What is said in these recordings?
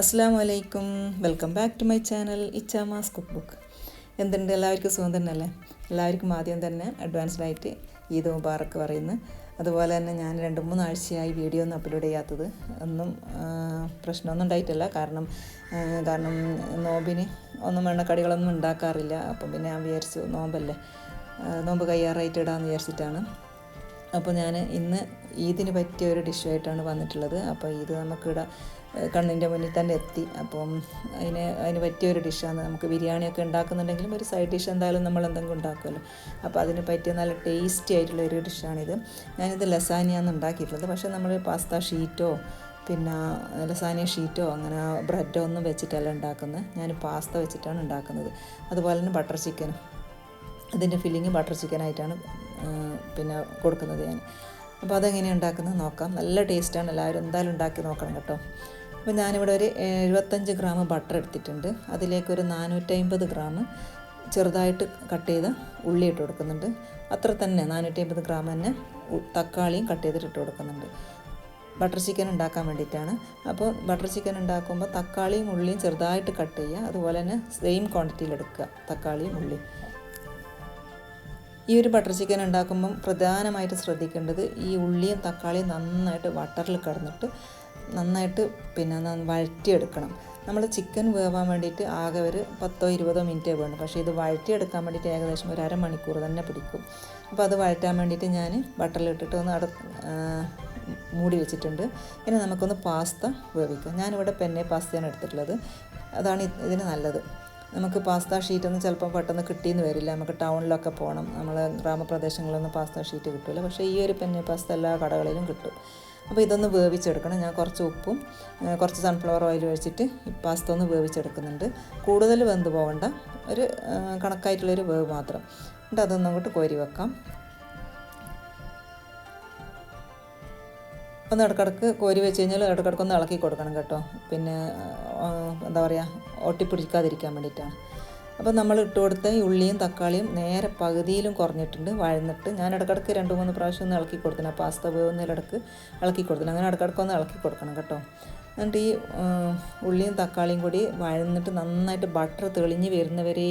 അസ്സാം വലൈക്കും welcome back to my channel ഇച്ചാമാസ് cook book എന്തുണ്ട്? എല്ലാവർക്കും സുഖം തന്നെയല്ലേ? എല്ലാവർക്കും ആദ്യം തന്നെ അഡ്വാൻസ്ഡ് ആയിട്ട് ഈദ് മുബാറക്ക് പറയുന്നു. അതുപോലെ തന്നെ ഞാൻ രണ്ട് മൂന്നാഴ്ചയായി വീഡിയോ ഒന്നും അപ്ലോഡ് ചെയ്യാത്തത്. ഒന്നും പ്രശ്നമൊന്നും ഉണ്ടായിട്ടില്ല. കാരണം കാരണം നോമ്പിന് ഒന്നും എണ്ണക്കടികളൊന്നും ഉണ്ടാക്കാറില്ല. അപ്പം പിന്നെ ഞാൻ വിചാരിച്ചു നോമ്പല്ലേ? നോമ്പ് കയ്യാറായിട്ട് ഇടാമെന്ന് വിചാരിച്ചിട്ടാണ്. അപ്പോൾ ഞാൻ ഇന്ന് ഈദിന് പറ്റിയ ഒരു ഡിഷായിട്ടാണ് വന്നിട്ടുള്ളത്. അപ്പോൾ ഇത് നമുക്കിവിടെ കണ്ണിന്റെ മുന്നിൽ തന്നെ എത്തി. അപ്പം അതിന് അതിന് പറ്റിയ ഒരു ഡിഷാണ്. നമുക്ക് ബിരിയാണിയൊക്കെ ഉണ്ടാക്കുന്നുണ്ടെങ്കിലും ഒരു സൈഡ് ഡിഷ് എന്തായാലും നമ്മൾ എന്തെങ്കിലും ഉണ്ടാക്കുമല്ലോ. അപ്പോൾ അതിന് പറ്റിയ നല്ല ടേസ്റ്റി ആയിട്ടുള്ള ഒരു ഡിഷാണിത്. ഞാനിത് ലസാനിയാണ് ഉണ്ടാക്കിയിട്ടുള്ളത്. പക്ഷേ നമ്മൾ പാസ്ത ഷീറ്റോ പിന്നെ ലസാനിയ ഷീറ്റോ അങ്ങനെ ബ്രെഡോ ഒന്നും വെച്ചിട്ടല്ല ഉണ്ടാക്കുന്നത്. ഞാൻ പാസ്ത വെച്ചിട്ടാണ് ഉണ്ടാക്കുന്നത്. അതുപോലെ തന്നെ ബട്ടർ ചിക്കനും അതിന്റെ ഫില്ലിങ് ബട്ടർ ചിക്കനായിട്ടാണ് പിന്നെ കൊടുക്കുന്നത് ഞാൻ. അപ്പോൾ അതെങ്ങനെയാണ് ഉണ്ടാക്കുന്നത് നോക്കാം. നല്ല ടേസ്റ്റാണ് എല്ലാവരും എന്തായാലും ഉണ്ടാക്കി നോക്കണം കേട്ടോ. അപ്പോൾ ഞാനിവിടെ ഒരു എഴുപത്തഞ്ച് ഗ്രാം ബട്ടർ എടുത്തിട്ടുണ്ട്. അതിലേക്ക് ഒരു നാനൂറ്റമ്പത് ഗ്രാം ചെറുതായിട്ട് കട്ട് ചെയ്ത ഉള്ളി ഇട്ട് കൊടുക്കുന്നുണ്ട്. അത്ര തന്നെ നാനൂറ്റമ്പത് ഗ്രാം തന്നെ തക്കാളിയും കട്ട് ചെയ്തിട്ട് ഇട്ട് കൊടുക്കുന്നുണ്ട്. ബട്ടർ ചിക്കൻ ഉണ്ടാക്കാൻ വേണ്ടിയിട്ടാണ്. അപ്പോൾ ബട്ടർ ചിക്കൻ ഉണ്ടാക്കുമ്പോൾ തക്കാളിയും ഉള്ളിയും ചെറുതായിട്ട് കട്ട് ചെയ്യുക. അതുപോലെ തന്നെ സെയിം ക്വാണ്ടിറ്റിയിൽ എടുക്കുക തക്കാളിയും ഉള്ളിയും. ഈ ഒരു ബട്ടർ ചിക്കൻ ഉണ്ടാക്കുമ്പം പ്രധാനമായിട്ട് ശ്രദ്ധിക്കേണ്ടത് ഈ ഉള്ളിയും തക്കാളിയും നന്നായിട്ട് വട്ടറിൽ കിടന്നിട്ട് നന്നായിട്ട് പിന്നെ വഴറ്റിയെടുക്കണം. നമ്മൾ ചിക്കൻ വേവാൻ വേണ്ടിയിട്ട് ആകെ ഒരു പത്തോ ഇരുപതോ മിനിറ്റേ വേണം. പക്ഷേ ഇത് വഴറ്റിയെടുക്കാൻ വേണ്ടിയിട്ട് ഏകദേശം ഒരു അരമണിക്കൂർ തന്നെ പിടിക്കും. അപ്പോൾ അത് വഴറ്റാൻ വേണ്ടിയിട്ട് ഞാൻ ബട്ടറിലിട്ടിട്ട് ഒന്ന് അട മൂടി വെച്ചിട്ടുണ്ട്. ഇനി നമുക്കൊന്ന് പാസ്ത വേവിക്കാം. ഞാനിവിടെ പെന്നെ പാസ്തയാണ് എടുത്തിട്ടുള്ളത്. അതാണ് ഇത് ഇതിന് നല്ലത്. നമുക്ക് പാസ്ത ഷീറ്റൊന്നും ചിലപ്പോൾ പെട്ടെന്ന് കിട്ടിയെന്ന് വരില്ല. നമുക്ക് ടൗണിലൊക്കെ പോകണം. നമ്മൾ ഗ്രാമപ്രദേശങ്ങളിലൊന്നും പാസ്ത ഷീറ്റ് കിട്ടില്ല പക്ഷേ ഈ ഒരു പെന്നെ പാസ്ത എല്ലാ കടകളിലും കിട്ടും. അപ്പോൾ ഇതൊന്ന് വേവിച്ചെടുക്കണം. ഞാൻ കുറച്ച് ഉപ്പും കുറച്ച് സൺഫ്ലവർ ഓയിൽ ഒഴിച്ചിട്ട് ഈ പാസ്ത ഒന്ന് വേവിച്ചെടുക്കുന്നുണ്ട്. കൂടുതൽ വെന്ത് പോകണ്ട. ഒരു കണക്കായിട്ടുള്ളൊരു വേവ് മാത്രം. എന്നിട്ട് അതൊന്നും അങ്ങോട്ട് കോരി വെക്കാം. ഒന്ന് ഇടക്കിടക്ക് കോരി വെച്ച് കഴിഞ്ഞാൽ ഇടക്കിടക്ക് ഒന്ന് ഇളക്കി കൊടുക്കണം കേട്ടോ. പിന്നെ എന്താ പറയുക ഒട്ടിപ്പിടിക്കാതിരിക്കാൻ വേണ്ടിയിട്ടാണ്. അപ്പോൾ നമ്മൾ ഇട്ട് കൊടുത്ത ഈ ഉള്ളിയും തക്കാളിയും നേരെ പകുതിയിലും കുറഞ്ഞിട്ടുണ്ട്. വഴന്നിട്ട് ഞാൻ ഇടക്കിടക്ക് രണ്ട് മൂന്ന് പ്രാവശ്യം ഒന്ന് ഇളക്കി കൊടുക്കണം പാസ്ത വേവുന്നതിലിടക്ക് ഇളക്കി കൊടുക്കണം അങ്ങനെ ഇടക്കിടക്ക് ഒന്ന് ഇളക്കി കൊടുക്കണം കേട്ടോ. എന്നിട്ട് ഈ ഉള്ളിയും തക്കാളിയും കൂടി വഴന്നിട്ട് നന്നായിട്ട് ബട്ടർ തെളിഞ്ഞ് വരുന്നവരെ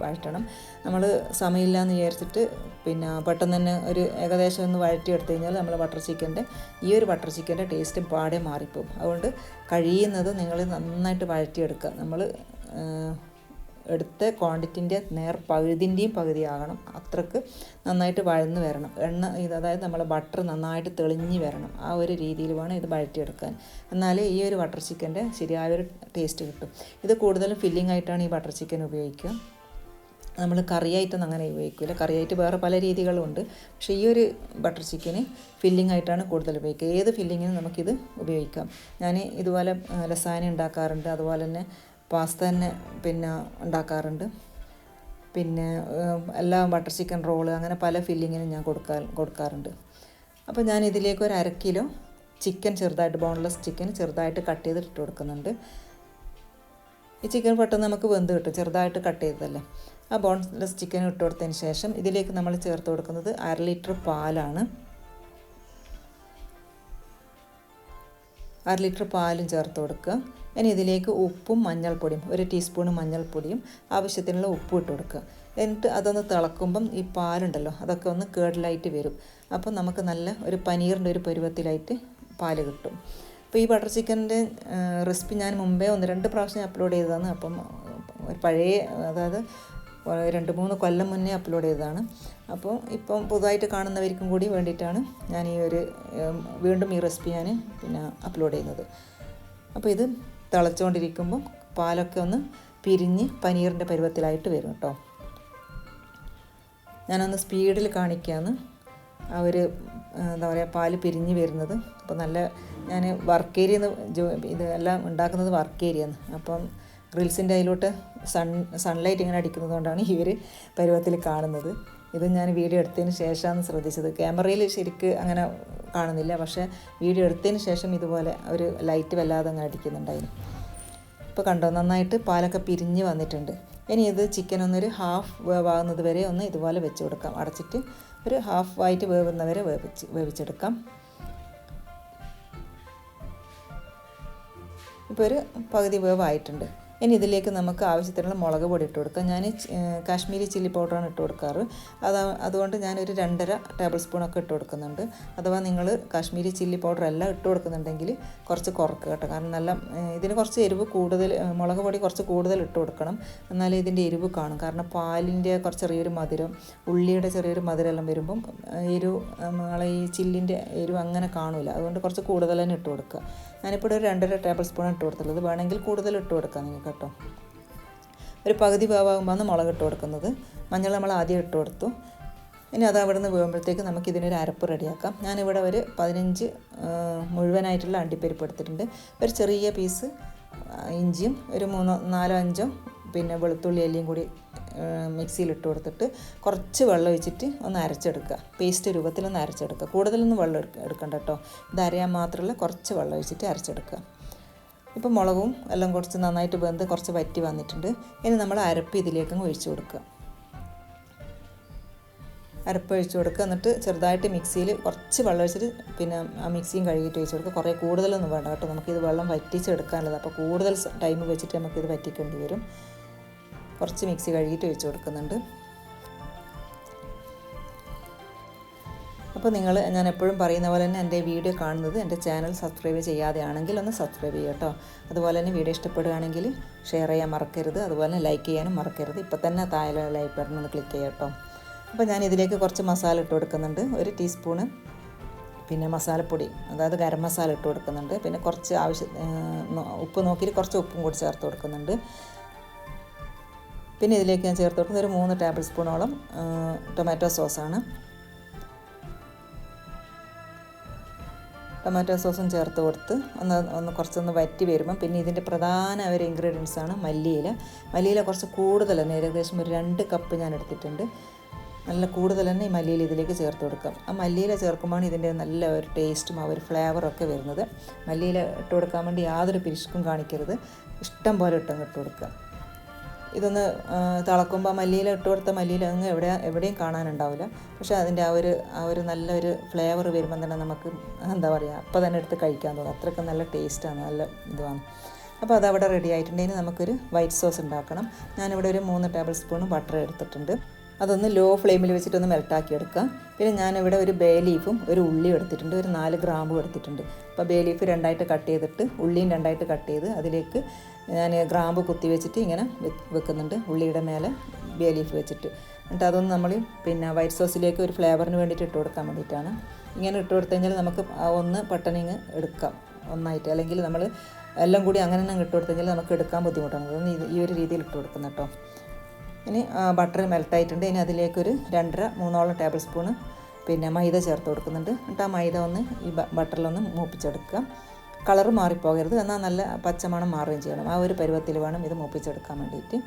വഴറ്റണം. നമ്മൾ സമയമില്ല എന്ന് വിചാരിച്ചിട്ട് പിന്നെ പെട്ടെന്ന് തന്നെ ഒരു ഏകദേശം ഒന്ന് വഴറ്റിയെടുത്ത് കഴിഞ്ഞാൽ നമ്മൾ ബട്ടർ ചിക്കന്റെ ഈ ഒരു ബട്ടർ ചിക്കന്റെ ടേസ്റ്റ് പാടെ മാറിപ്പോവും. അതുകൊണ്ട് കഴിയുന്നത് നിങ്ങൾ നന്നായിട്ട് വഴറ്റിയെടുക്കുക. നമ്മൾ എടുത്ത ക്വാണ്ടിറ്റിന്റെ നേർ പകുതിന്റെയും പകുതിയാകണം. അത്രയ്ക്ക് നന്നായിട്ട് വഴന്ന് വരണം. എണ്ണ ഇത് അതായത് നമ്മൾ ബട്ടർ നന്നായിട്ട് തെളിഞ്ഞ് വരണം. ആ ഒരു രീതിയിൽ വേണം ഇത് വഴറ്റിയെടുക്കാൻ. എന്നാലേ ഈ ഒരു ബട്ടർ ചിക്കന്റെ ശരിയായൊരു ടേസ്റ്റ് കിട്ടും. ഇത് കൂടുതലും ഫില്ലിംഗ് ആയിട്ടാണ് ഈ ബട്ടർ ചിക്കൻ ഉപയോഗിക്കുക. നമ്മൾ കറിയായിട്ടൊന്നും അങ്ങനെ ഉപയോഗിക്കില്ല. കറിയായിട്ട് വേറെ പല രീതികളുണ്ട്. പക്ഷേ ഈ ഒരു ബട്ടർ ചിക്കന് ഫില്ലിംഗ് ആയിട്ടാണ് കൂടുതൽ ഉപയോഗിക്കുക. ഏത് ഫില്ലിങ്ങിനും നമുക്കിത് ഉപയോഗിക്കാം. ഞാൻ ഇതുപോലെ ലസാന ഉണ്ടാക്കാറുണ്ട്. അതുപോലെ തന്നെ പാസ്ത തന്നെ പിന്നെ ഉണ്ടാക്കാറുണ്ട്. പിന്നെ എല്ലാ ബട്ടർ ചിക്കൻ റോൾ അങ്ങനെ പല ഫില്ലിങ്ങിനും ഞാൻ കൊടുക്കാൻ കൊടുക്കാറുണ്ട്. അപ്പോൾ ഞാൻ ഇതിലേക്ക് ഒരു അര കിലോ ചിക്കൻ ചെറുതായിട്ട് ബോൺലെസ് ചിക്കൻ ചെറുതായിട്ട് കട്ട് ചെയ്ത് ഇട്ട് കൊടുക്കുന്നുണ്ട്. ഈ ചിക്കൻ പെട്ടെന്ന് നമുക്ക് വെന്ത് കിട്ടും. ചെറുതായിട്ട് കട്ട് ചെയ്തതല്ലേ. ആ ബോൺലെസ് ചിക്കൻ ഇട്ട് കൊടുത്തതിന് ശേഷം ഇതിലേക്ക് നമ്മൾ ചേർത്ത് കൊടുക്കുന്നത് അര ലിറ്റർ പാലാണ്. അര ലിറ്റർ പാലും ചേർത്ത് കൊടുക്കുക. ഇനി ഇതിലേക്ക് ഉപ്പും മഞ്ഞൾപ്പൊടിയും ഒരു ടീസ്പൂൺ മഞ്ഞൾപ്പൊടിയും ആവശ്യത്തിനുള്ള ഉപ്പും ഇട്ട് കൊടുക്കുക. എന്നിട്ട് അതൊന്ന് തിളക്കുമ്പം ഈ പാലുണ്ടല്ലോ അതൊക്കെ ഒന്ന് കേടലായിട്ട് വരും. അപ്പം നമുക്ക് നല്ല ഒരു പനീറിന്റെ ഒരു പരുവത്തിലായിട്ട് പാൽ കിട്ടും. അപ്പോൾ ഈ ബട്ടർ ചിക്കന്റെ റെസിപ്പി ഞാൻ മുമ്പേ ഒന്ന് രണ്ട് പ്രാവശ്യം അപ്ലോഡ് ചെയ്തതാണ്. അപ്പം ഒരു പഴയ അതായത് രണ്ട് മൂന്ന് കൊല്ലം മുന്നേ അപ്ലോഡ് ചെയ്തതാണ്. അപ്പോൾ ഇപ്പം പുതുതായിട്ട് കാണുന്നവർക്കും കൂടി വേണ്ടിയിട്ടാണ് ഞാൻ ഈ ഒരു വീണ്ടും ഈ റെസിപ്പി ഞാൻ പിന്നെ അപ്ലോഡ് ചെയ്യുന്നത്. അപ്പോൾ ഇത് തിളച്ചുകൊണ്ടിരിക്കുമ്പോൾ പാലൊക്കെ ഒന്ന് പിരിഞ്ഞ് പനീറിന്റെ പരുവത്തിലായിട്ട് വരും കേട്ടോ ഞാനൊന്ന് സ്പീഡിൽ കാണിക്കുകയാണ് ആ ഒരു എന്താ പറയുക പാൽ പിരിഞ്ഞ് വരുന്നത്. അപ്പോൾ നല്ല ഞാൻ വർക്ക് ഏരിയ ഇതെല്ലാം ഉണ്ടാക്കുന്നത് വർക്ക് ഏരിയ അപ്പം ഗ്രിൽസിന്റെ അതിലോട്ട് സൺ സൺലൈറ്റ് ഇങ്ങനെ അടിക്കുന്നത് കൊണ്ടാണ് ഈ പരുവത്തിൽ കാണുന്നത്. ഇത് ഞാൻ വീഡിയോ എടുത്തതിന് ശേഷമാണ് ശ്രദ്ധിച്ചത്. ക്യാമറയിൽ ശരിക്ക് അങ്ങനെ കാണുന്നില്ല. പക്ഷേ വീഡിയോ എടുത്തതിന് ശേഷം ഇതുപോലെ ഒരു ലൈറ്റ് വല്ലാതെ അങ്ങ് അടിക്കുന്നുണ്ടായിരുന്നു ഇപ്പോൾ കണ്ടോ നന്നായിട്ട് പാലൊക്കെ പിരിഞ്ഞ് വന്നിട്ടുണ്ട്. ഇനി ഇത് ചിക്കൻ ഒന്നൊരു ഹാഫ് വേവാകുന്നത് വരെ ഒന്ന് ഇതുപോലെ വെച്ച് കൊടുക്കാം. അടച്ചിട്ട് ഒരു ഹാഫ് വൈറ്റ് വേവുന്നവരെ വേവിച്ച് വേവിച്ചെടുക്കാം. ഇപ്പോൾ ഒരു പകുതി വേവായിട്ടുണ്ട്. ഇനി ഇതിലേക്ക് നമുക്ക് ആവശ്യത്തിനുള്ള മുളക് പൊടി ഇട്ട് കൊടുക്കാം. ഞാൻ കാശ്മീരി ചില്ലി പൗഡറാണ് ഇട്ട് കൊടുക്കാറ്. അത് അതുകൊണ്ട് ഞാനൊരു രണ്ടര ടേബിൾ സ്പൂണൊക്കെ ഇട്ട് കൊടുക്കുന്നുണ്ട്. അഥവാ നിങ്ങൾ കാശ്മീരി ചില്ലി പൗഡർ എല്ലാം ഇട്ട് കൊടുക്കുന്നുണ്ടെങ്കിൽ കുറച്ച് കുറക്കുക കേട്ടോ. കാരണം നല്ല ഇതിന് കുറച്ച് എരിവ് കൂടുതൽ മുളക് പൊടി കുറച്ച് കൂടുതൽ ഇട്ട് കൊടുക്കണം. എന്നാലേ ഇതിന്റെ എരിവ് കാണും. കാരണം പാലിന്റെ കുറച്ച് ചെറിയൊരു മധുരം ഉള്ളിയുടെ ചെറിയൊരു മധുരം എല്ലാം വരുമ്പം എരിവ് നമ്മളെ ഈ ചില്ലിന്റെ എരിവ് അങ്ങനെ കാണില്ല അതുകൊണ്ട് കുറച്ച് കൂടുതൽ തന്നെ ഇട്ട് കൊടുക്കുക. ഞാനിപ്പോൾ ഒരു രണ്ടര ടേബിൾ സ്പൂൺ ഇട്ട് കൊടുത്തുള്ളത് വേണമെങ്കിൽ കൂടുതൽ ഇട്ട് കൊടുക്കാം നിങ്ങൾക്ക് കേട്ടോ. ഒരു പകുതി വേവാകുമ്പോഴാണ് മുളക് ഇട്ട് കൊടുക്കുന്നത്. മഞ്ഞൾ നമ്മൾ ആദ്യം ഇട്ട് കൊടുത്തു. ഇനി അത് അവിടെ നിന്ന് വീഴുമ്പോഴത്തേക്ക് നമുക്ക് ഇതിനൊരു അരപ്പ് റെഡിയാക്കാം. ഞാനിവിടെ ഒരു പതിനഞ്ച് മുഴുവനായിട്ടുള്ള അണ്ടിപ്പരിപ്പ് എടുത്തിട്ടുണ്ട്. ഒരു ചെറിയ പീസ് ഇഞ്ചിയും ഒരു മൂന്നോ നാലോ അഞ്ചോ പിന്നെ വെളുത്തുള്ളി എല്ലിയും കൂടി മിക്സിയിൽ ഇട്ട് കൊടുത്തിട്ട് കുറച്ച് വെള്ളം ഒഴിച്ചിട്ട് ഒന്ന് അരച്ചെടുക്കുക. പേസ്റ്റ് രൂപത്തിലൊന്ന് അരച്ചെടുക്കുക. കൂടുതലൊന്നും വെള്ളം എടുക്ക എടുക്കണ്ട കേട്ടോ. ഇത് അരയാൻ മാത്രമല്ല കുറച്ച് വെള്ളം ഒഴിച്ചിട്ട് അരച്ചെടുക്കുക. ഇപ്പം മുളകും എല്ലാം കുറച്ച് നന്നായിട്ട് വെന്ത് കുറച്ച് വറ്റി വന്നിട്ടുണ്ട്. ഇനി നമ്മൾ അരപ്പ് ഇതിലേക്ക് ഒഴിച്ചു കൊടുക്കുക. അരപ്പ് ഒഴിച്ചു കൊടുക്കുക. എന്നിട്ട് ചെറുതായിട്ട് മിക്സിയിൽ കുറച്ച് വെള്ളം ഒഴിച്ചിട്ട് പിന്നെ ആ മിക്സിയും കഴുകിയിട്ട് ഒഴിച്ച് കൊടുക്കുക. കുറേ കൂടുതലൊന്നും വേണ്ട കേട്ടോ. നമുക്കിത് വെള്ളം വറ്റിച്ചെടുക്കാനുള്ളത്. അപ്പോൾ കൂടുതൽ ടൈം വെച്ചിട്ട് നമുക്കിത് വറ്റിക്കേണ്ടി വരും. കുറച്ച് മിക്സി കഴുകിയിട്ട് ഒഴിച്ച് കൊടുക്കുന്നുണ്ട്. അപ്പോൾ നിങ്ങൾ ഞാൻ എപ്പോഴും പറയുന്ന പോലെ തന്നെ എന്റെ വീഡിയോ കാണുന്നത് എന്റെ ചാനൽ സബ്സ്ക്രൈബ് ചെയ്യാതെയാണെങ്കിൽ ഒന്ന് സബ്സ്ക്രൈബ് ചെയ്യുക കേട്ടോ. അതുപോലെ തന്നെ വീഡിയോ ഇഷ്ടപ്പെടുകയാണെങ്കിൽ ഷെയർ ചെയ്യാൻ മറക്കരുത്. അതുപോലെ തന്നെ ലൈക്ക് ചെയ്യാനും മറക്കരുത്. ഇപ്പോൾ തന്നെ താഴെ ലൈക്ക് ബട്ടൺ ഒന്ന് ക്ലിക്ക് ചെയ്യുക കേട്ടോ. അപ്പോൾ ഞാൻ ഇതിലേക്ക് കുറച്ച് മസാല ഇട്ട് കൊടുക്കുന്നുണ്ട്. ഒരു ടീസ്പൂണ് പിന്നെ മസാലപ്പൊടി അതായത് ഗരം മസാല ഇട്ട് കൊടുക്കുന്നുണ്ട്. പിന്നെ കുറച്ച് ആവശ്യ ഉപ്പ് നോക്കിയിട്ട് കുറച്ച് ഉപ്പും കൂടി ചേർത്ത് കൊടുക്കുന്നുണ്ട്. പിന്നെ ഇതിലേക്ക് ഞാൻ ചേർത്ത് കൊടുക്കുന്നത് ഒരു മൂന്ന് ടേബിൾ സ്പൂണോളം ടൊമാറ്റോ സോസാണ് ടൊമാറ്റോ സോസും ചേർത്ത് കൊടുത്ത് ഒന്ന് ഒന്ന് കുറച്ചൊന്ന് വറ്റി വരുമ്പം പിന്നെ ഇതിന്റെ പ്രധാന ഒരു ഇൻഗ്രീഡിയൻസ് ആണ് മല്ലിയില. മല്ലിയില കുറച്ച് കൂടുതൽ തന്നെ ഏകദേശം ഒരു രണ്ട് കപ്പ് ഞാൻ എടുത്തിട്ടുണ്ട്. നല്ല കൂടുതൽ തന്നെ ഈ മല്ലിയില ഇതിലേക്ക് ചേർത്ത് കൊടുക്കാം. ആ മല്ലിയില ചേർക്കുമ്പോൾ ഇതിന്റെ നല്ല ഒരു ടേസ്റ്റും ആ ഒരു ഫ്ലേവറും ഒക്കെ വരുന്നത്. മല്ലിയില ഇട്ട് കൊടുക്കാൻ വേണ്ടി യാതൊരു പിരിശുക്കും കാണിക്കരുത്. ഇഷ്ടം പോലെ ഇട്ടങ്ങ് ഇട്ട് കൊടുക്കുക. ഇതൊന്ന് തിളക്കുമ്പോൾ മല്ലിയില ഇട്ട് കൊടുത്ത മല്ലിയില അങ്ങ് എവിടെ എവിടെയും കാണാനുണ്ടാവില്ല. പക്ഷേ അതിന്റെ ആ ഒരു ആ ഒരു നല്ലൊരു ഫ്ലേവർ വരുമ്പം തന്നെ നമുക്ക് എന്താ പറയുക അപ്പോൾ തന്നെ എടുത്ത് കഴിക്കാൻ തോന്നും. അത്രയ്ക്ക് നല്ല ടേസ്റ്റാണ് നല്ല ഇതുമാണ് അപ്പോൾ അതവിടെ റെഡി ആയിട്ടുണ്ടെങ്കിൽ നമുക്കൊരു വൈറ്റ് സോസ് ഉണ്ടാക്കണം. ഞാനിവിടെ ഒരു മൂന്ന് ടേബിൾ സ്പൂൺ ബട്ടർ എടുത്തിട്ടുണ്ട്. അതൊന്ന് ലോ ഫ്ലെയിമിൽ വെച്ചിട്ടൊന്ന് മെൽട്ടാക്കി എടുക്കാം. പിന്നെ ഞാനിവിടെ ഒരു ബേ ലീഫും ഒരു ഉള്ളിയും എടുത്തിട്ടുണ്ട്. ഒരു നാല് ഗ്രാമ്പും എടുത്തിട്ടുണ്ട്. അപ്പോൾ ബേ ലീഫ് രണ്ടായിട്ട് കട്ട് ചെയ്തിട്ട് ഉള്ളിയും രണ്ടായിട്ട് കട്ട് ചെയ്ത് അതിലേക്ക് ഞാൻ ഗ്രാമ്പ് കുത്തി വെച്ചിട്ട് ഇങ്ങനെ വെക്കുന്നുണ്ട്. ഉള്ളിയുടെ മേലെ ബേ ലീഫ് വെച്ചിട്ട്. എന്നിട്ട് അതൊന്ന് നമ്മൾ പിന്നെ വൈറ്റ് സോസിലേക്ക് ഒരു ഫ്ലേവറിന് വേണ്ടിയിട്ട് ഇട്ട് കൊടുക്കാൻ വേണ്ടിയിട്ടാണ് ഇങ്ങനെ ഇട്ട് കൊടുത്തു കഴിഞ്ഞാൽ നമുക്ക് ഒന്ന് പെട്ടെന്ന് എടുക്കാം. ഒന്നായിട്ട്. അല്ലെങ്കിൽ നമ്മൾ എല്ലാം കൂടി അങ്ങനെ തന്നെ ഇട്ട് കൊടുത്തു കഴിഞ്ഞാൽ നമുക്ക് എടുക്കാൻ ബുദ്ധിമുട്ടാണ്. അതൊന്ന് ഈ ഒരു രീതിയിൽ ഇട്ട് കൊടുക്കുന്ന കേട്ടോ. ഇനി ബട്ടർ മെൽട്ടായിട്ടുണ്ട്. ഇനി അതിലേക്കൊരു രണ്ടര മൂന്നോളം ടേബിൾ സ്പൂണ് പിന്നെ മൈദ ചേർത്ത് കൊടുക്കുന്നുണ്ട്. എന്നിട്ട് ആ മൈദ ഒന്ന് ഈ ബട്ടറിലൊന്ന് മൂപ്പിച്ചെടുക്കുക. കളറ് മാറിപ്പോകരുത്. എന്നാൽ നല്ല പച്ചമണം മാറുകയും ചെയ്യണം. ആ ഒരു പരുവത്തിൽ വേണം ഇത് മൂപ്പിച്ചെടുക്കാൻ വേണ്ടിയിട്ട്.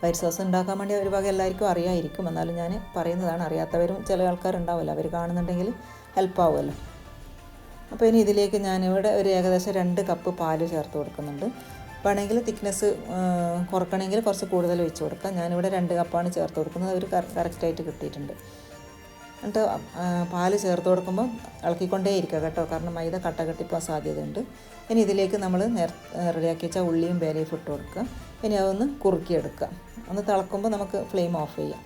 വൈറ്റ് സോസ് ഉണ്ടാക്കാൻ വേണ്ടി ഒരു വക എല്ലാവർക്കും അറിയായിരിക്കും. എന്നാലും ഞാൻ പറയുന്നതാണ് അറിയാത്തവരും ചില ആൾക്കാരുണ്ടാവില്ല അവർ കാണുന്നുണ്ടെങ്കിൽ ഹെൽപ്പ് ആവുമല്ലോ. അപ്പോൾ ഇനി ഇതിലേക്ക് ഞാനിവിടെ ഒരു ഏകദേശം രണ്ട് കപ്പ് പാൽ ചേർത്ത് കൊടുക്കുന്നുണ്ട്. വേണമെങ്കിൽ തിക്നെസ് കുറക്കണമെങ്കിൽ കുറച്ച് കൂടുതൽ ഒഴിച്ച് കൊടുക്കാം. ഞാനിവിടെ രണ്ട് കപ്പാണ് ചേർത്ത് കൊടുക്കുന്നത്. അവർ കറക്റ്റായിട്ട് കിട്ടിയിട്ടുണ്ട്. എന്നിട്ട് പാൽ ചേർത്ത് കൊടുക്കുമ്പോൾ ഇളക്കിക്കൊണ്ടേ ഇരിക്കുക കേട്ടോ. കാരണം മൈദ കട്ട കെട്ടിപ്പോൾ സാധ്യതയുണ്ട്. ഇനി ഇതിലേക്ക് നമ്മൾ നേർ റെഡിയാക്കി വെച്ചാൽ ഉള്ളിയും വേലയും ഇട്ട് കൊടുക്കുക. ഇനി അതൊന്ന് കുറുക്കിയെടുക്കുക. ഒന്ന് തിളക്കുമ്പോൾ നമുക്ക് ഫ്ലെയിം ഓഫ് ചെയ്യാം.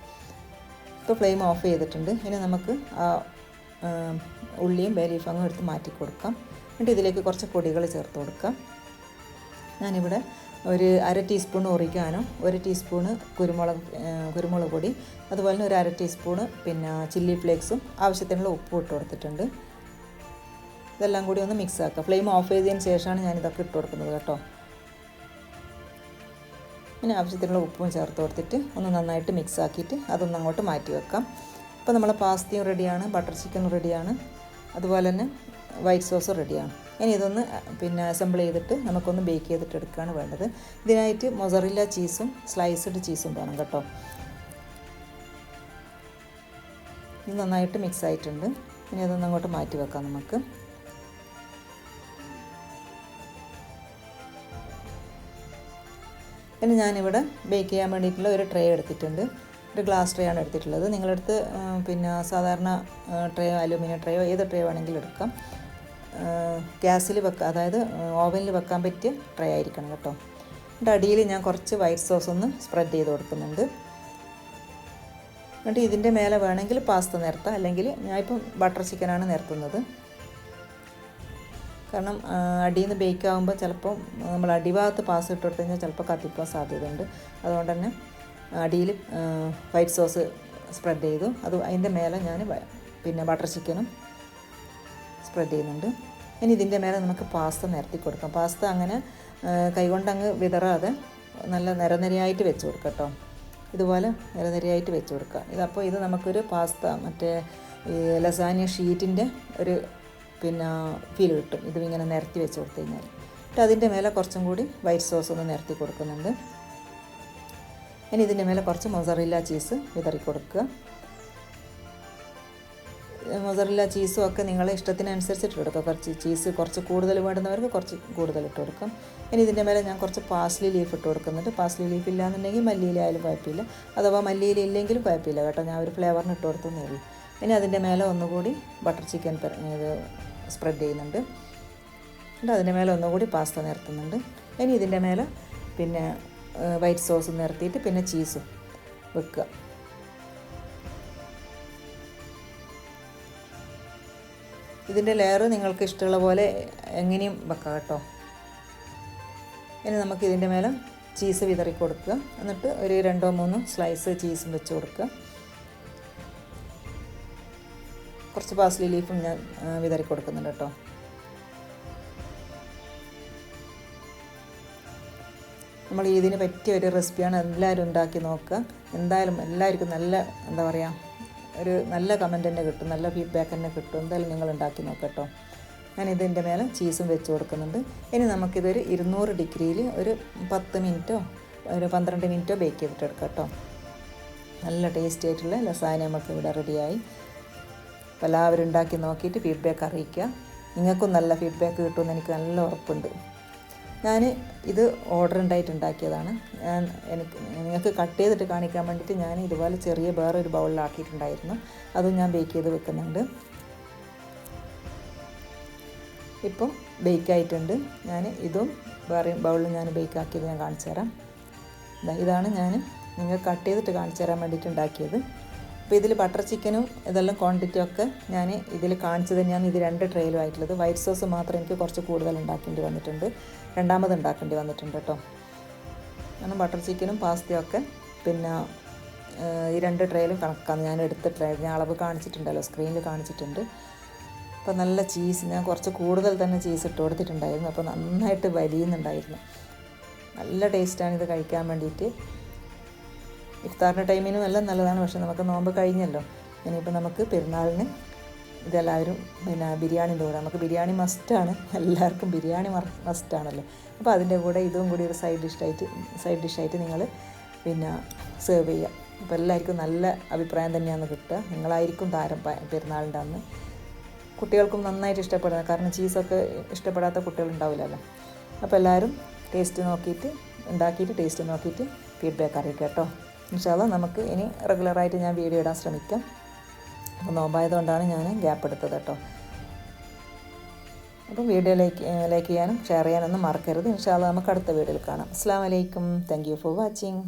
ഇപ്പോൾ ഫ്ലെയിം ഓഫ് ചെയ്തിട്ടുണ്ട്. ഇനി നമുക്ക് ആ ഉള്ളിയും ബേലീഫും എടുത്ത് മാറ്റി കൊടുക്കാം എന്നിട്ട് ഇതിലേക്ക് കുറച്ച് പൊടികൾ ചേർത്ത് കൊടുക്കാം ഞാനിവിടെ ഒരു അര ടീസ്പൂൺ ഒറിക്കാനോ ഒരു ടീസ്പൂണ് കുരുമുളക് കുരുമുളക് പൊടി അതുപോലെ തന്നെ ഒരു അര ടീസ്പൂണ് പിന്നെ ചില്ലി ഫ്ലേക്സും ആവശ്യത്തിനുള്ള ഉപ്പും ഇട്ട് കൊടുത്തിട്ടുണ്ട്. ഇതെല്ലാം കൂടി ഒന്ന് മിക്സ് ആക്കുക ഫ്ലെയിം ഓഫ് ചെയ്തതിന് ശേഷമാണ് ഞാൻ ഇതൊക്കെ ഇട്ട് കൊടുക്കുന്നത് കേട്ടോ. പിന്നെ ആവശ്യത്തിനുള്ള ഉപ്പും ചേർത്ത് കൊടുത്തിട്ട് ഒന്ന് നന്നായിട്ട് മിക്സ് ആക്കിയിട്ട് അതൊന്ന് അങ്ങോട്ട് മാറ്റി വെക്കാം. അപ്പോൾ നമ്മളെ പാസ്തയും റെഡിയാണ് ബട്ടർ ചിക്കനും റെഡിയാണ് അതുപോലെ തന്നെ വൈറ്റ് സോസും റെഡിയാണ് ഇനി ഇതൊന്ന് പിന്നെ അസംബിൾ ചെയ്തിട്ട് നമുക്കൊന്ന് ബേക്ക് ചെയ്തിട്ട് എടുക്കുകയാണ് വേണ്ടത്. ഇതിനായിട്ട് മൊസറില്ല ചീസും സ്ലൈസ്ഡ് ചീസും വേണം കേട്ടോ. ഇത് നന്നായിട്ട് മിക്സ് ആയിട്ടുണ്ട്. ഇനി അതൊന്ന് അങ്ങോട്ട് മാറ്റി വെക്കാം നമുക്ക്. ഇനി ഞാനിവിടെ ബേക്ക് ചെയ്യാൻ വേണ്ടിയിട്ടുള്ള ഒരു ട്രേ എടുത്തിട്ടുണ്ട്. ഒരു ഗ്ലാസ് ട്രേ ആണ് എടുത്തിട്ടുള്ളത്. നിങ്ങളടുത്ത് പിന്നെ സാധാരണ ട്രേയോ അലൂമിനിയം ട്രേയോ ഏത് ട്രേ വേണമെങ്കിലും എടുക്കാം. ഗ്യാസിൽ വെക്കുക അതായത് ഓവനിൽ വെക്കാൻ പറ്റിയ ട്രൈ ആയിരിക്കണം കേട്ടോ. എന്നിട്ട് അടിയിൽ ഞാൻ കുറച്ച് വൈറ്റ് സോസ് ഒന്ന് സ്പ്രെഡ് ചെയ്ത് കൊടുക്കുന്നുണ്ട്. എന്നിട്ട് ഇതിന്റെ മേലെ വേണമെങ്കിൽ പാസ്ത നിരത്താം അല്ലെങ്കിൽ ഞാനിപ്പം ബട്ടർ ചിക്കനാണ് നിരത്തുന്നത് കാരണം അടിയിൽ നിന്ന് ബേക്ക് ആകുമ്പോൾ ചിലപ്പോൾ നമ്മൾ അടിഭാഗത്ത് പാസ് ഇട്ട് കൊടുത്തു കഴിഞ്ഞാൽ ചിലപ്പോൾ കത്തിപ്പോകാൻ സാധ്യതയുണ്ട്. അതുകൊണ്ട് തന്നെ അടിയിൽ വൈറ്റ് സോസ് സ്പ്രെഡ് ചെയ്തു. അത് അതിന്റെ മേലെ ഞാൻ പിന്നെ ബട്ടർ ചിക്കനും സ്പ്രെഡ് ചെയ്യുന്നുണ്ട്. ഇനി ഇതിന്റെ മേലെ നമുക്ക് പാസ്ത നിരത്തി കൊടുക്കാം. പാസ്ത അങ്ങനെ കൈകൊണ്ടങ്ങ് വിതറാതെ നല്ല നിരനിരയായിട്ട് വെച്ച് കൊടുക്കാം കേട്ടോ. ഇതുപോലെ നിരനിരയായിട്ട് വെച്ച് കൊടുക്കുക ഇതപ്പോൾ ഇത് നമുക്കൊരു പാസ്ത മറ്റേ ഈ ലസാനിയ ഷീറ്റിന്റെ ഒരു പിന്നെ ഫീൽ കിട്ടും. ഇത് ഇങ്ങനെ നിരത്തി വെച്ച് കൊടുത്തു കഴിഞ്ഞാൽ എന്നിട്ട് അതിന്റെ മേലെ കുറച്ചും കൂടി വൈറ്റ് സോസ് ഒന്ന് നിരത്തി കൊടുക്കുന്നുണ്ട്. ഇനി ഇതിന്റെ മേലെ കുറച്ച് മൊസറില്ല ചീസ് വിതറി കൊടുക്കുക. മൊസറില്ല ചീസും ഒക്കെ നിങ്ങളെ ഇഷ്ടത്തിനനുസരിച്ച് ഇട്ട് കൊടുക്കുക കുറച്ച് ചീസ് കുറച്ച് കൂടുതൽ വേണ്ടുന്നവർക്ക് കുറച്ച് കൂടുതൽ ഇട്ട് കൊടുക്കും. ഇനി ഇതിന്റെ മേലെ ഞാൻ കുറച്ച് പാസ്ലി ലീഫ് ഇട്ട് കൊടുക്കുന്നുണ്ട്. പാസ്ലി ലീഫ് ഇല്ലാന്നുണ്ടെങ്കിൽ മല്ലിയിലായാലും കുഴപ്പമില്ല. അഥവാ മല്ലിയില ഇല്ലെങ്കിലും കുഴപ്പമില്ല കേട്ടോ. ഞാൻ ഒരു ഫ്ലേവറിന് ഇട്ട് കൊടുത്തേ ഉള്ളൂ. ഇനി അതിന്റെ മേലെ ഒന്നുകൂടി ബട്ടർ ചിക്കൻ ഇത് സ്പ്രെഡ് ചെയ്യുന്നുണ്ട്. എന്നിട്ട് അതിന്റെ മേലെ ഒന്നുകൂടി പാസ്ത നിരത്തുന്നുണ്ട്. ഇനി ഇതിന്റെ മേലെ പിന്നെ വൈറ്റ് സോസ് നിരത്തിയിട്ട് പിന്നെ ചീസും വെക്കുക. ഇതിന്റെ ലെയർ നിങ്ങൾക്ക് ഇഷ്ടമുള്ള പോലെ എങ്ങനെയും വെക്കാം കേട്ടോ. ഇനി നമുക്ക് ഇതിന്റെ മേലെ ചീസ് വിതറി കൊടുക്കുക. എന്നിട്ട് ഒരു രണ്ടോ മൂന്നോ സ്ലൈസ് ചീസും വെച്ച് കൊടുക്കുക. കുറച്ച് പാസ്ലി ലീഫും ഞാൻ വിതറി കൊടുക്കുന്നുണ്ട് കേട്ടോ. നമ്മൾ ഇതിന് പറ്റിയ ഒരു റെസിപ്പിയാണ് എല്ലാവരും ഉണ്ടാക്കി നോക്കുക. എന്തായാലും എല്ലാവർക്കും നല്ല എന്താ പറയുക ഒരു നല്ല കമന്റ് തന്നെ കിട്ടും നല്ല ഫീഡ്ബാക്ക് തന്നെ കിട്ടും. എന്തായാലും നിങ്ങൾ ഉണ്ടാക്കി നോക്കട്ടോ. ഞാൻ ഇതിന്റെ മേലെ ചീസും വെച്ച് കൊടുക്കുന്നുണ്ട്. ഇനി നമുക്കിതൊരു ഇരുന്നൂറ് ഡിഗ്രിയിൽ ഒരു പത്ത് മിനിറ്റോ ഒരു പന്ത്രണ്ട് മിനിറ്റോ ബേക്ക് ചെയ്തിട്ട് എടുക്കാം കേട്ടോ നല്ല ടേസ്റ്റി ആയിട്ടുള്ള ലസാന നമുക്ക് ഇവിടെ റെഡിയായി എല്ലാവരും ഉണ്ടാക്കി നോക്കിയിട്ട് ഫീഡ്ബാക്ക് അറിയിക്കുക. നിങ്ങൾക്കും നല്ല ഫീഡ്ബാക്ക് കിട്ടുമെന്ന് എനിക്ക് നല്ല ഉറപ്പുണ്ട്. ഞാൻ ഇത് ഓർഡർ ഉണ്ടായിട്ട് ഉണ്ടാക്കിയതാണ് ഞാൻ എനിക്ക് നിങ്ങൾക്ക് കട്ട് ചെയ്തിട്ട് കാണിക്കാൻ വേണ്ടിയിട്ട് ഞാൻ ഇതുപോലെ ചെറിയ വേറൊരു ബൗളിലാക്കിയിട്ടുണ്ടായിരുന്നു അതും ഞാൻ ബേക്ക് ചെയ്ത് വെക്കുന്നുണ്ട്. ഇപ്പം ബേക്കായിട്ടുണ്ട് ഞാൻ ഇതും വേറെ ബൗളിൽ ഞാൻ ബേക്ക് ആക്കിയത് ഞാൻ കാണിച്ചു തരാം ഇതാണ് ഞാൻ നിങ്ങൾ കട്ട് ചെയ്തിട്ട് കാണിച്ചു തരാൻ വേണ്ടിയിട്ട് ഉണ്ടാക്കിയത്. അപ്പോൾ ഇതിൽ ബട്ടർ ചിക്കനും ഇതെല്ലാം ക്വാണ്ടിറ്റി ഒക്കെ ഞാൻ ഇതിൽ കാണിച്ചു തന്നെയാണ് ഇത് രണ്ട് ട്രെയിലും ആയിട്ടുള്ളത്. വൈറ്റ് സോസ് മാത്രം എനിക്ക് കുറച്ച് കൂടുതൽ ഉണ്ടാക്കേണ്ടി വന്നിട്ടുണ്ട്. രണ്ടാമത് ഉണ്ടാക്കേണ്ടി വന്നിട്ടുണ്ട് കേട്ടോ. കാരണം ബട്ടർ ചിക്കനും പാസ്തയൊക്കെ പിന്നെ ഈ രണ്ട് ട്രെയിലും കണക്കാണ്. ഞാൻ എടുത്ത ഞാൻ അളവ് കാണിച്ചിട്ടുണ്ടല്ലോ സ്ക്രീനിൽ കാണിച്ചിട്ടുണ്ട്. അപ്പോൾ നല്ല ചീസ് ഞാൻ കുറച്ച് കൂടുതൽ തന്നെ ചീസ് ഇട്ട് കൊടുത്തിട്ടുണ്ടായിരുന്നു. അപ്പോൾ നന്നായിട്ട് വലിയുന്നുണ്ടായിരുന്നു. നല്ല ടേസ്റ്റാണ് ഇത് കഴിക്കാൻ വേണ്ടിയിട്ട്. ഇഫ്താറിന്റെ ടൈമിനും എല്ലാം നല്ലതാണ് പക്ഷെ നമുക്ക് നോമ്പ് കഴിഞ്ഞല്ലോ. ഇനിയിപ്പോൾ നമുക്ക് പെരുന്നാളിന് ഇതെല്ലാവരും പിന്നെ ബിരിയാണിന്റെ കൂടെ നമുക്ക് ബിരിയാണി മസ്റ്റാണ്. എല്ലാവർക്കും ബിരിയാണി മസ്റ്റാണല്ലോ. അപ്പോൾ അതിന്റെ കൂടെ ഇതും കൂടി ഒരു സൈഡ് ഡിഷായിട്ട് സൈഡ് ഡിഷായിട്ട് നിങ്ങൾ പിന്നെ സെർവ് ചെയ്യുക. അപ്പോൾ എല്ലാവർക്കും നല്ല അഭിപ്രായം തന്നെയാണ് കിട്ടുക. നിങ്ങളായിരിക്കും താരം പെരുന്നാളിന്റെ അന്ന്. കുട്ടികൾക്കും നന്നായിട്ട് ഇഷ്ടപ്പെടുന്നത് കാരണം ചീസൊക്കെ ഇഷ്ടപ്പെടാത്ത കുട്ടികളുണ്ടാവില്ലല്ലോ. അപ്പോൾ എല്ലാവരും ടേസ്റ്റ് നോക്കിയിട്ട് ഉണ്ടാക്കിയിട്ട് ടേസ്റ്റ് നോക്കിയിട്ട് ഫീഡ്ബാക്ക് അറിയിക്കാം കേട്ടോ. ഇൻഷാല്ല നമുക്ക് ഇനി റെഗുലറായിട്ട് ഞാൻ വീഡിയോ ഇടാൻ ശ്രമിക്കാം. അപ്പോൾ നോമ്പായതുകൊണ്ടാണ് ഞാൻ ഗ്യാപ്പ് എടുത്തത് കേട്ടോ. അപ്പം വീഡിയോ ലൈക്ക് ലൈക്ക് ചെയ്യാനും ഷെയർ ചെയ്യാനൊന്നും മറക്കരുത്. ഇൻഷാല്ല നമുക്ക് അടുത്ത വീഡിയോയിൽ കാണാം. അസ്സാം വലൈക്കും താങ്ക് യു ഫോർ വാച്ചിങ്